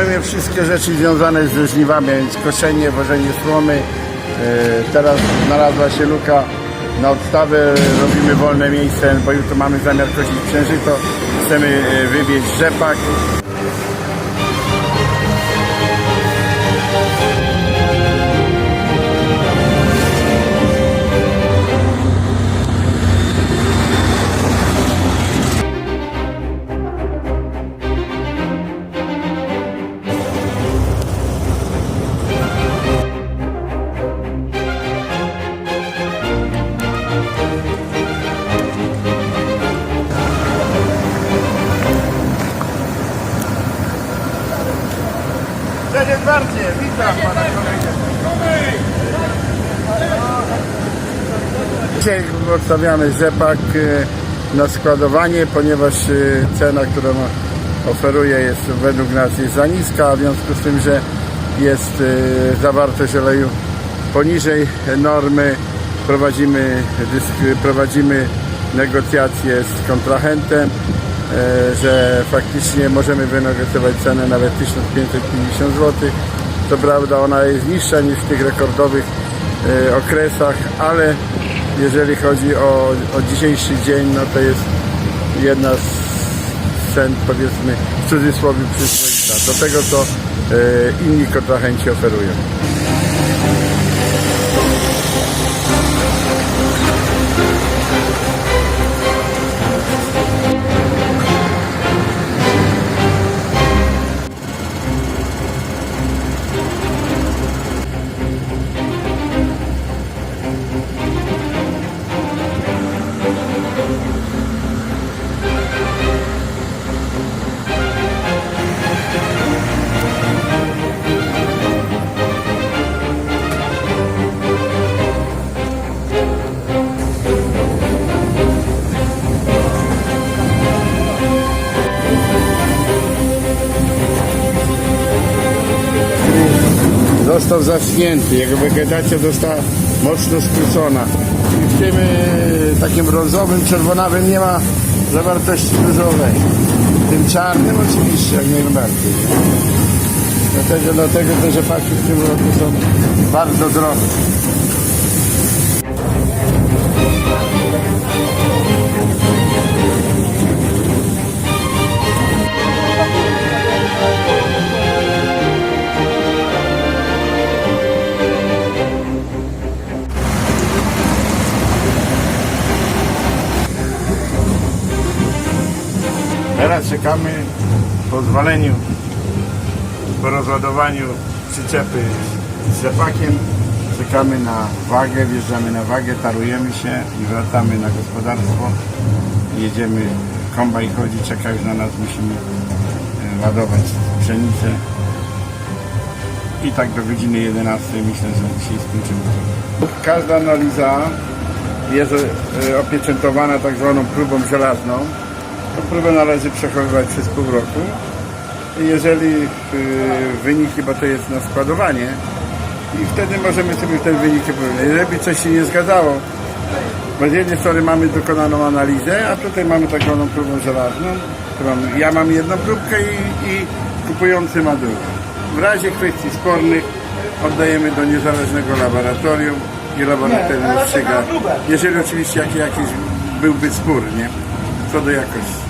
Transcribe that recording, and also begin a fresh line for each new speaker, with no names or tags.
robimy wszystkie rzeczy związane ze żniwami, więc koszenie, wożenie słomy. E, Teraz znalazła się luka na odstawę, robimy wolne miejsce, bo jutro mamy zamiar kosić księżyto. Chcemy e, wywieźć rzepak. Dzisiaj odstawiamy rzepak e, na składowanie, ponieważ e, cena, którą oferuje jest według nas jest za niska, w związku z tym, że jest e, zawartość oleju poniżej normy, prowadzimy, prowadzimy negocjacje z kontrahentem, że faktycznie możemy wynegocjować cenę nawet 1550 zł. To prawda, ona jest niższa niż w tych rekordowych e, okresach, ale jeżeli chodzi o, o dzisiejszy dzień, no to jest jedna z cen, powiedzmy, w cudzysłowie przyzwoita, do tego, co e, inni kontrahenci oferują. Został zaschnięty, jego wegetacja została mocno skrócona. I w tym e, takim brązowym, czerwonawym nie ma zawartości dużowej. W tym czarnym oczywiście jak najbardziej. Dlatego, dlatego te rzepaki w tym roku są bardzo drogie. Teraz czekamy po zwaleniu, po rozładowaniu przyczepy z rzepakiem. Czekamy na wagę, wjeżdżamy na wagę, tarujemy się i wracamy na gospodarstwo. Jedziemy, kombaj chodzi, czeka już na nas, musimy e, ładować pszenicę. I tak do godziny 11 myślę, że dzisiaj skończymy. Każda analiza jest e, opieczętowana tak zwaną próbą żelazną. Tą próbę należy przechowywać przez pół roku. Jeżeli y, wyniki, bo to jest na składowanie, i wtedy możemy sobie ten wynik powiedzieć. Jeżeli coś się nie zgadzało, bo z jednej strony mamy dokonaną analizę, a tutaj mamy tak zwaną próbę żelazną, ja mam jedną próbkę i, i kupujący ma drugą. W razie kwestii spornych oddajemy do niezależnego laboratorium i laboratorium rozstrzyga, jeżeli oczywiście jaki, jakiś byłby spór, nie? Co do jakości.